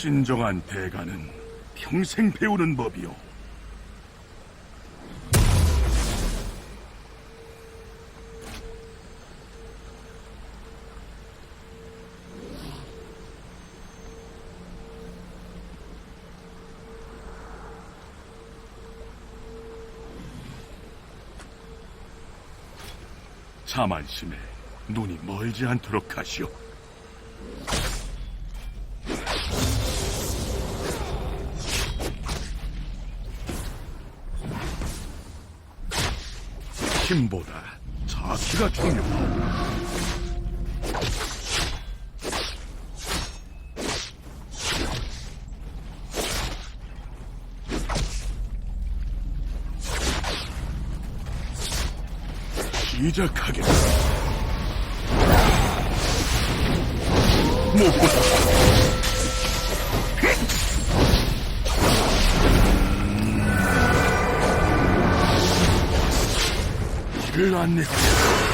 진정한 대가는 평생 배우는 법이요. 자만심에 눈이 멀지 않도록 하시오. 힘보다 자키가 중요하오. 시작하겠다. 무엇보다 길을 안내하라.